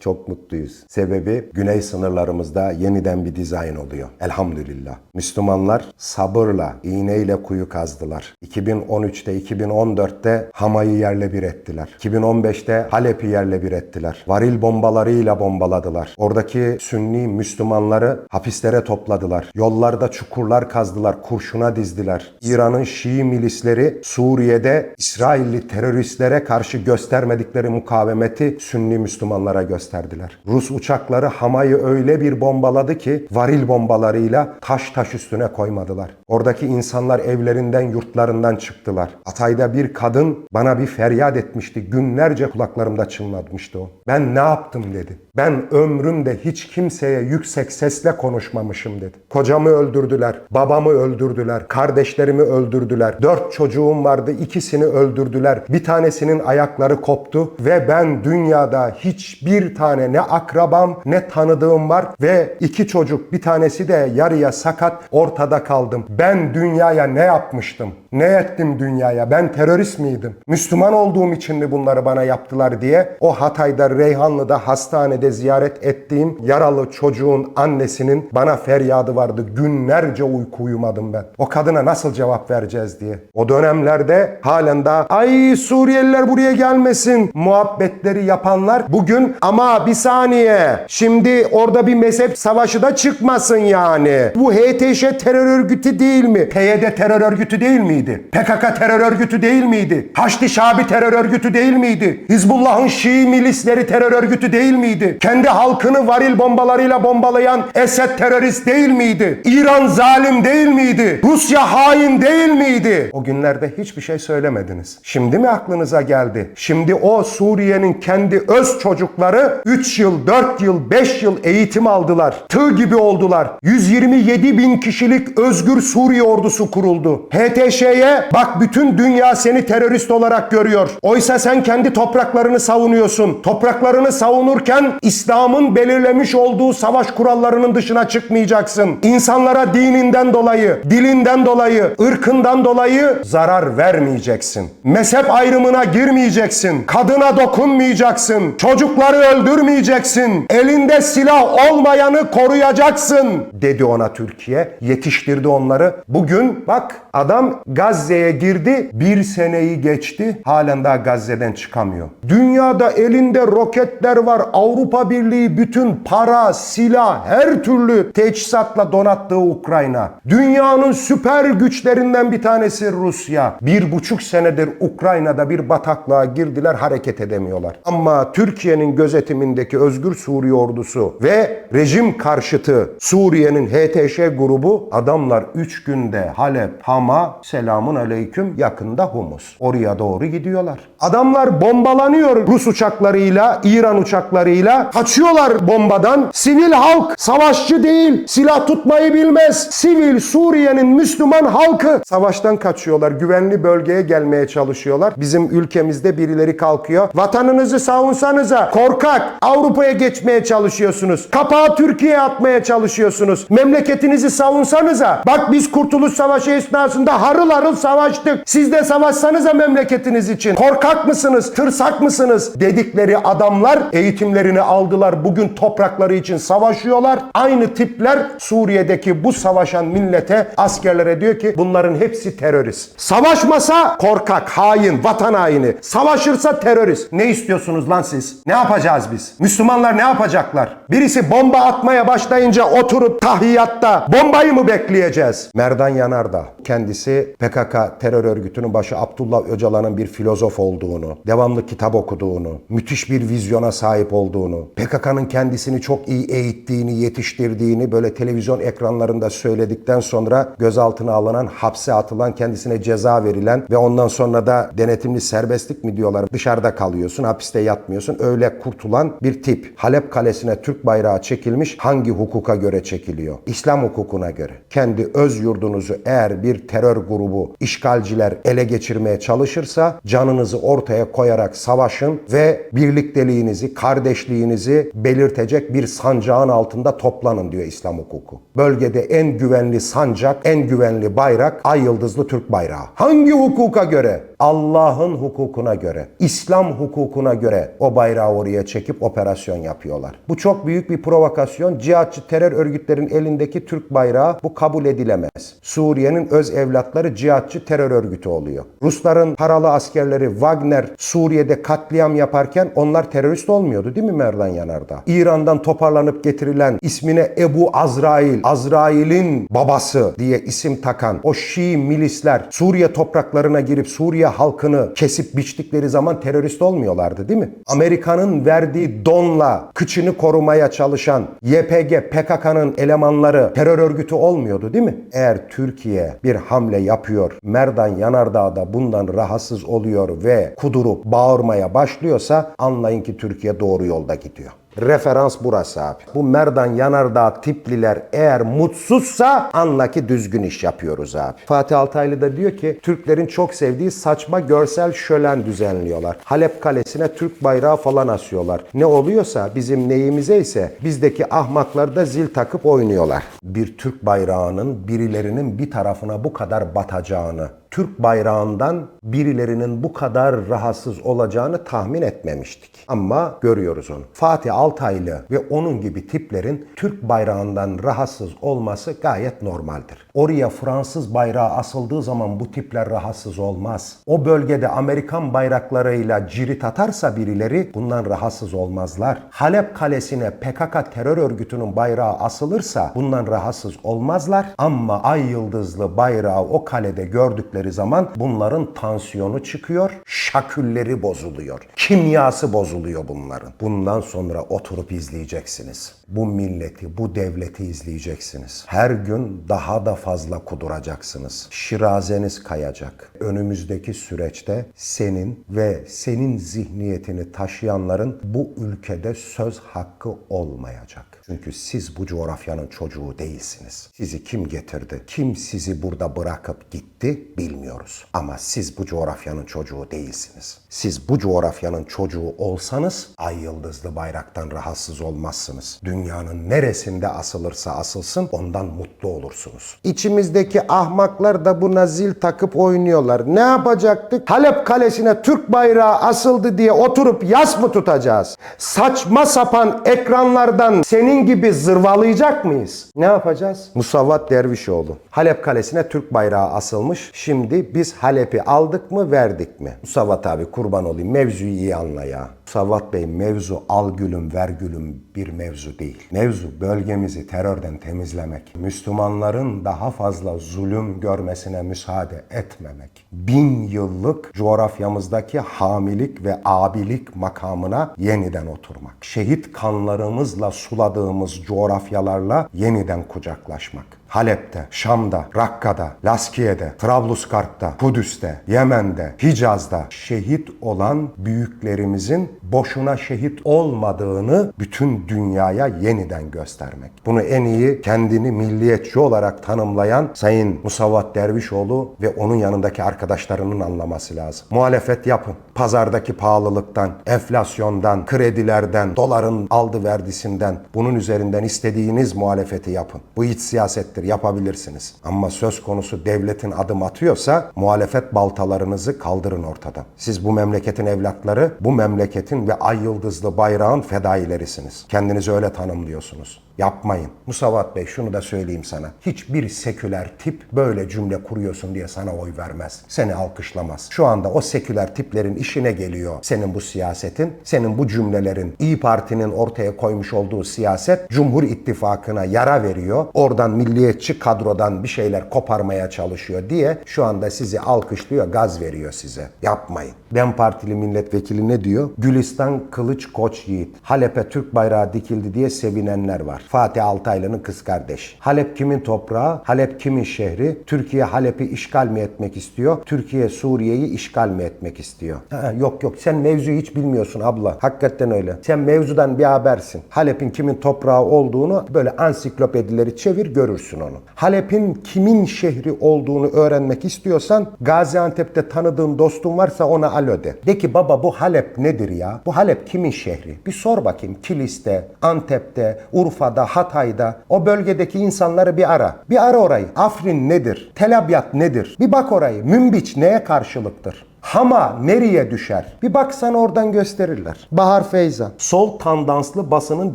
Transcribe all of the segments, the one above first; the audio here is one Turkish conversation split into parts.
Çok mutluyuz. Sebebi güney sınırlarımızda yeniden bir dizayn oluyor. Elhamdülillah. Müslümanlar sabırla, iğneyle kuyu kazdılar. 2013'te, 2014'te Hama'yı yerle bir ettiler. 2015'te Halep'i yerle bir ettiler. Varil bombalarıyla bombaladılar. Oradaki Sünni Müslümanları hapislere topladılar. Yollarda çukurlar kazdılar, kurşuna dizdiler. İran'ın Şii milisleri Suriye'de İsrailli teröristlere karşı göstermedikleri mukavemeti Sünni Müslümanlara gösterdiler. Rus uçakları Hama'yı öyle bir bombaladı ki varil bombalarıyla taş taş üstüne koymadılar. Oradaki insanlar evlerinden, yurtlarından çıktılar. Hatay'da bir kadın bana bir feryat etmişti. Günlerce kulaklarımda çınlatmıştı o. Ben ne yaptım dedi. Ben ömrümde hiç kimseye yüksek sesle konuşmamışım dedi. Kocamı öldürdüler, babamı öldürdüler, kardeşlerimi öldürdüler. Dört çocuğum vardı, ikisini öldürdüler. Bir tanesinin ayakları koptu ve ben dünyada hiçbir tane ne akrabam ne tanıdığım var ve iki çocuk bir tanesi de yarıya sakat ortada kaldım. Ben dünyaya ne yapmıştım? Ne ettim dünyaya? Ben terörist miydim? Müslüman olduğum için mi bunları bana yaptılar diye o Hatay'da Reyhanlı'da hastanede ziyaret ettiğim yaralı çocuğun annesinin bana feryadı vardı. Günlerce uyku uyumadım ben. O kadına nasıl cevap vereceğiz diye. O dönemlerde halen daha ay Suriyeliler buraya gelmesin muhabbetleri yapanlar bugün ama bir saniye şimdi orada bir mezhep savaşı da çıkmasın yani. Bu HTŞ terör örgütü değil mi? PYD terör örgütü değil miydi? PKK terör örgütü değil miydi? Haçlı Şabi terör örgütü değil miydi? Hizbullah'ın Şii milisleri terör örgütü değil miydi? Kendi halkını varil bombalarıyla bombalayan Esed terörist değil miydi? İran zalim değil miydi? Rusya hain değil miydi? O günlerde hiçbir şey söylemediniz. Şimdi mi aklınıza geldi? Şimdi o Suriye'nin kendi öz çocukları 3 yıl, 4 yıl, 5 yıl eğitim aldılar. Tığ gibi oldular. 127 bin kişilik özgür Suriye ordusu kuruldu. HTŞ'ye bak bütün dünya seni terörist olarak görüyor. Oysa sen kendi topraklarını savunuyorsun. Topraklarını savunurken İslam'ın belirlemiş olduğu savaş kurallarının dışına çıkmayacaksın. İnsanlara dininden dolayı, dilinden dolayı, ırkından dolayı zarar vermeyeceksin. Mezhep ayrımına girmeyeceksin. Kadına dokunmayacaksın. Çocukları öldürmeyeceksin. Elinde silah olmayanı koruyacaksın dedi ona Türkiye. Yetiştirdi onları. Bugün bak adam Gazze'ye girdi. Bir seneyi geçti. Halen daha Gazze'den çıkamıyor. Dünyada elinde roketler var. Avrupa Birliği bütün para, silah, her türlü teçhizatla donattığı Ukrayna. Dünyanın süper güçlerinden bir tanesi Rusya. Bir buçuk senedir Ukrayna'da bir bataklığa girdiler hareket edemiyorlar. Ama Türkiye'nin gözetimindeki Özgür Suriye ordusu ve rejim karşıtı Suriye'nin HTŞ grubu adamlar 3 günde Halep, Hama, selamun aleyküm yakında Humus. Oraya doğru gidiyorlar. Adamlar bombalanıyor Rus uçaklarıyla, İran uçaklarıyla. Kaçıyorlar bombadan. Sivil halk savaşçı değil, silah tutmayı bilmez. Sivil Suriye'nin Müslüman halkı savaştan kaçıyorlar. Güvenli bölgeye gelmeye çalışıyorlar. Bizim ülkemizde birileri kalkıyor. Vatanınızı savunsanıza korkak Avrupa'ya geçmeye çalışıyorsunuz. Kapağı Türkiye'ye atmaya çalışıyorsunuz. Memleketinizi savunsanıza. Bak biz Kurtuluş Savaşı esnasında harıl harıl savaştık. Siz de savaşsanıza memleketiniz için. Korkak mısınız? Tırsak mısınız? Dedikleri adamlar eğitimlerini aldılar. Bugün toprakları için savaşıyorlar. Aynı tipler Suriye'deki bu savaşan millete, askerlere diyor ki bunların hepsi terörist. Savaşmasa korkak, hain, vatan haini. Savaşırsa terörist. Ne istiyorsunuz lan siz? Ne yapacağız biz? Müslümanlar ne yapacaklar? Birisi bomba atmaya başlayınca oturup tahiyyatta bombayı mı bekleyeceğiz? Merdan Yanardağ kendisi PKK terör örgütünün başı Abdullah Öcalan'ın bir filozof olduğunu, devamlı kitap okuduğunu, müthiş bir vizyona sahip olduğunu, PKK'nın kendisini çok iyi eğittiğini, yetiştirdiğini böyle televizyon ekranlarında söyledikten sonra gözaltına alınan, hapse atılan, kendisine ceza verilen ve ondan sonra da denetimli serbestlik mi diyorlar dışarıda kalıyorsun, hapiste yatmıyorsun. Öyle kurtulan bir tip. Halep Kalesi'ne Türk bayrağı çekilmiş hangi hukuka göre çekiliyor? İslam hukukuna göre. Kendi öz yurdunuzu eğer bir terör grubu, işgalciler ele geçirmeye çalışırsa canınızı ortaya koyarak savaşın ve birlikteliğinizi, kardeşliğinizi belirtecek bir sancağın altında toplanın diyor İslam hukuku. Bölgede en güvenli sancak, en güvenli bayrak ay yıldızlı Türk bayrağı. Hangi hukuka göre? Allah'ın hukukuna göre, İslam hukukuna göre o bayrağı oraya çekip operasyon yapıyorlar. Bu çok büyük bir provokasyon. Cihatçı terör örgütlerin elindeki Türk bayrağı bu kabul edilemez. Suriye'nin öz evlatları cihatçı terör örgütü oluyor. Rusların paralı askerleri Wagner Suriye'de katliam yaparken onlar terörist olmuyordu değil mi Merdan Yanardağ? İran'dan toparlanıp getirilen ismine Ebu Azrail, Azrail'in babası diye isim takan o Şii milisler Suriye topraklarına girip Suriye halkını kesip biçtikleri zaman terörist olmuyorlardı değil mi? Amerika'nın verdiği donla kıçını korumaya çalışan YPG, PKK'nın elemanları terör örgütü olmuyordu değil mi? Eğer Türkiye bir hamle yapıyor, Merdan Yanardağ da bundan rahatsız oluyor ve kudurup bağırmaya başlıyorsa anlayın ki Türkiye doğru yolda gidiyor. Referans burası abi. Bu Merdan Yanardağ tipliler eğer mutsuzsa anla ki düzgün iş yapıyoruz abi. Fatih Altaylı da diyor ki Türklerin çok sevdiği saçma görsel şölen düzenliyorlar. Halep Kalesi'ne Türk bayrağı falan asıyorlar. Ne oluyorsa bizim neyimize ise bizdeki ahmaklar da zil takıp oynuyorlar. Bir Türk bayrağının birilerinin bir tarafına bu kadar batacağını, Türk bayrağından birilerinin bu kadar rahatsız olacağını tahmin etmemiştik. Ama görüyoruz onu. Fatih Altaylı ve onun gibi tiplerin Türk bayrağından rahatsız olması gayet normaldir. Oraya Fransız bayrağı asıldığı zaman bu tipler rahatsız olmaz. O bölgede Amerikan bayraklarıyla cirit atarsa birileri bundan rahatsız olmazlar. Halep Kalesi'ne PKK terör örgütünün bayrağı asılırsa bundan rahatsız olmazlar. Ama ay yıldızlı bayrağı o kalede gördükleri zaman bunların tansiyonu çıkıyor, şakülleri bozuluyor. Kimyası bozuluyor bunların. Bundan sonra oturup izleyeceksiniz. Bu milleti, bu devleti izleyeceksiniz. Her gün daha da fazla kuduracaksınız. Şirazeniz kayacak. Önümüzdeki süreçte senin ve senin zihniyetini taşıyanların bu ülkede söz hakkı olmayacak. Çünkü siz bu coğrafyanın çocuğu değilsiniz. Sizi kim getirdi? Kim sizi burada bırakıp gitti bilmiyoruz. Ama siz bu coğrafyanın çocuğu değilsiniz. Siz bu coğrafyanın çocuğu olsanız ay yıldızlı bayraktan rahatsız olmazsınız. Dünyanın neresinde asılırsa asılsın ondan mutlu olursunuz. İçimizdeki ahmaklar da buna zil takıp oynuyorlar. Ne yapacaktık? Halep Kalesi'ne Türk bayrağı asıldı diye oturup yas mı tutacağız? Saçma sapan ekranlardan senin gibi zırvalayacak mıyız? Ne yapacağız? Musavat Dervişoğlu. Halep Kalesi'ne Türk bayrağı asılmış. Şimdi biz Halep'i aldık mı verdik mi? Musavat abi kurban olayım mevzuyu iyi anla ya. Musavat Bey mevzu al gülüm ver gülüm bir mevzu değil. Mevzu bölgemizi terörden temizlemek. Müslümanların daha fazla zulüm görmesine müsaade etmemek. Bin yıllık coğrafyamızdaki hamilik ve abilik makamına yeniden oturmak. Şehit kanlarımızla suladığımız coğrafyalarla yeniden kucaklaşmak. Halep'te, Şam'da, Rakka'da, Laskiye'de, Trablusgarp'ta, Kudüs'te, Yemen'de, Hicaz'da şehit olan büyüklerimizin boşuna şehit olmadığını bütün dünyaya yeniden göstermek. Bunu en iyi kendini milliyetçi olarak tanımlayan Sayın Musavat Dervişoğlu ve onun yanındaki arkadaşlarının anlaması lazım. Muhalefet yapın. Pazardaki pahalılıktan, enflasyondan, kredilerden, doların aldı verdisinden bunun üzerinden istediğiniz muhalefeti yapın. Bu iç siyasettir yapabilirsiniz. Ama söz konusu devletin adım atıyorsa muhalefet baltalarınızı kaldırın ortadan. Siz bu memleketin evlatları, bu memleketin ve ay yıldızlı bayrağın fedailerisiniz. Kendinizi öyle tanımlıyorsunuz. Yapmayın. Musavat Bey şunu da söyleyeyim sana. Hiçbir seküler tip böyle cümle kuruyorsun diye sana oy vermez. Seni alkışlamaz. Şu anda o seküler tiplerin işine geliyor senin bu siyasetin, senin bu cümlelerin, İyi Parti'nin ortaya koymuş olduğu siyaset Cumhur İttifakı'na yara veriyor. Oradan milliyetçi kadrodan bir şeyler koparmaya çalışıyor diye şu anda sizi alkışlıyor, gaz veriyor size. Yapmayın. Dem Partili milletvekili ne diyor? Gülistan Kılıç Koç Yiğit. Halep'e Türk bayrağı dikildi diye sevinenler var. Fatih Altaylı'nın kız kardeşi. Halep kimin toprağı? Halep kimin şehri? Türkiye Halep'i işgal mi etmek istiyor? Türkiye Suriye'yi işgal mi etmek istiyor? Ha, yok yok sen mevzuyu hiç bilmiyorsun abla. Hakikaten öyle. Sen mevzudan bir habersin. Halep'in kimin toprağı olduğunu böyle ansiklopedileri çevir görürsün onu. Halep'in kimin şehri olduğunu öğrenmek istiyorsan Gaziantep'te tanıdığın dostun varsa ona alo de. De ki baba bu Halep nedir ya? Bu Halep kimin şehri? Bir sor bakayım. Kilis'te, Antep'te, Urfa'da, Hatay'da o bölgedeki insanları bir ara. Bir ara orayı. Afrin nedir? Tel Abyad nedir? Bir bak orayı. Münbiç neye karşılıktır? Hama nereye düşer? Bir baksan oradan gösterirler. Bahar Feyzan. Sol tandanslı basının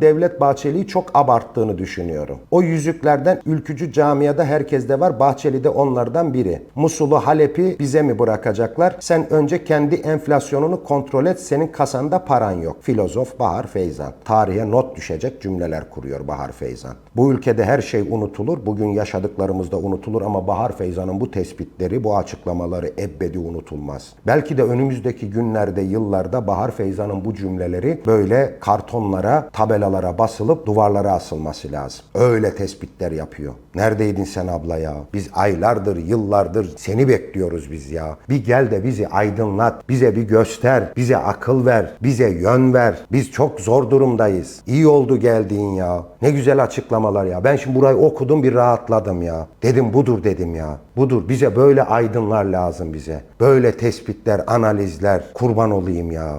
Devlet Bahçeli'yi çok abarttığını düşünüyorum. O yüzüklerden ülkücü camiada herkeste var. Bahçeli de onlardan biri. Musul'u Halep'i bize mi bırakacaklar? Sen önce kendi enflasyonunu kontrol et. Senin kasanda paran yok. Filozof Bahar Feyzan. Tarihe not düşecek cümleler kuruyor Bahar Feyzan. Bu ülkede her şey unutulur. Bugün yaşadıklarımız da unutulur ama Bahar Feyzan'ın bu tespitleri, bu açıklamaları ebedi unutulmaz. Belki de önümüzdeki günlerde, yıllarda Bahar Feyzan'ın bu cümleleri böyle kartonlara, tabelalara basılıp duvarlara asılması lazım. Öyle tespitler yapıyor. Neredeydin sen abla ya? Biz aylardır, yıllardır seni bekliyoruz biz ya. Bir gel de bizi aydınlat, bize bir göster, bize akıl ver, bize yön ver. Biz çok zor durumdayız. İyi oldu geldiğin ya. Ne güzel açıklamalar ya. Ben şimdi burayı okudum bir rahatladım ya. Dedim budur dedim ya. Budur. Bize böyle aydınlar lazım bize. Böyle tespitler, analizler. Kurban olayım ya.